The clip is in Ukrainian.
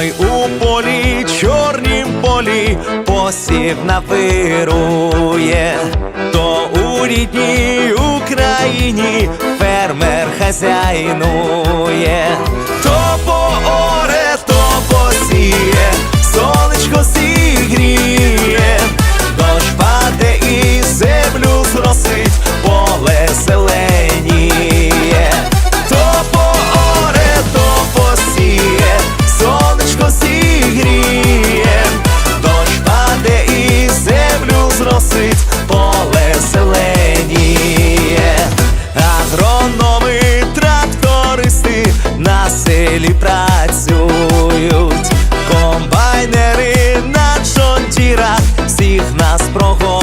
Ой, у полі, чорнім полі, посів навирує, то у рідній Україні фермер хазяйнує, зросить, поле зеленіє, агрономи, трактористи на селі працюють, комбайнери на джонтірах всіх нас прогонять.